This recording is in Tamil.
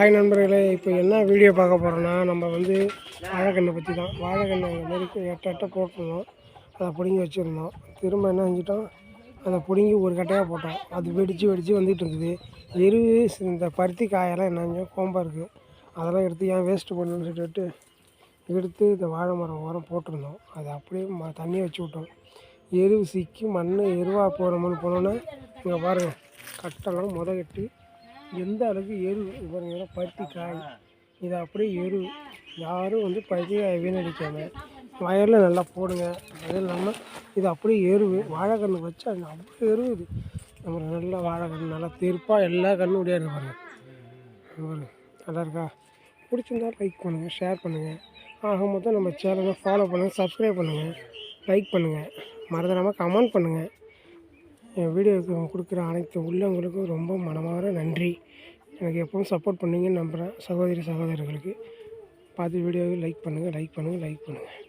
ஹாய் நண்பர்களே இப்போ என்ன வீடியோ பார்க்க போகிறோன்னா நம்ம வந்து வாழைக்கண்ணை பற்றி தான் வாழைக்கண்ணை இந்த மாதிரி எட்ட எட்ட போட்டிருந்தோம். அதை பிடுங்கி வச்சுருந்தோம். திரும்ப என்ன செஞ்சிட்டோம்? அதை பிடுங்கி ஒரு கட்டையாக போட்டோம். அது வெடித்து வெடித்து வந்துட்டு இருக்குது. எருவு இந்த பருத்தி காயெல்லாம் என்ன செஞ்சோம் கோம்பாக இருக்குது அதெல்லாம் எடுத்து ஏன் வேஸ்ட்டு பண்ணணும்னு சொல்லிட்டு எடுத்து இந்த வாழை மரம் உரம் போட்டிருந்தோம். அதை அப்படியே ம தண்ணியை வச்சு விட்டோம். எருவு சிக்கி மண் எருவாக போகிறோம்னு போனோன்னே இங்கே பாருங்கள் கட்டெல்லாம் முத கட்டி எந்த அளவுக்கு எரு பாருங்க பருத்தி காய் இது அப்படியே எரு யாரும் வந்து பருத்தி வீணடிக்காமல் வயலில் நல்லா போடுங்க. அது இல்லாமல் இது அப்படியே எருவு வாழைக்கன்று வச்சு அது அவ்வளோ எருவு இது நம்ம நல்லா வாழைக்கன்று நல்லா திருப்பாக எல்லா கண்ணும் உடையா இருப்பாங்க நல்லா இருக்கா? பிடிச்சிருந்தா லைக் பண்ணுங்கள் ஷேர் பண்ணுங்கள் ஆக மொத்தம் நம்ம சேனலை ஃபாலோ பண்ணுங்கள் சப்ஸ்கிரைப் பண்ணுங்கள் லைக் பண்ணுங்கள் மறந்துடாமல் கமெண்ட் பண்ணுங்கள் என் வீடியோவுக்கு கொடுக்குற அனைத்து உள்ளவங்களுக்கும் ரொம்ப மனமார நன்றி. எனக்கு எப்பவும் சப்போர்ட் பண்ணுவீங்கன்னு நம்புகிறேன் சகோதரி சகோதரர்களுக்கு பார்த்து வீடியோவை லைக் பண்ணுங்கள் லைக் பண்ணுங்கள் லைக் பண்ணுங்கள்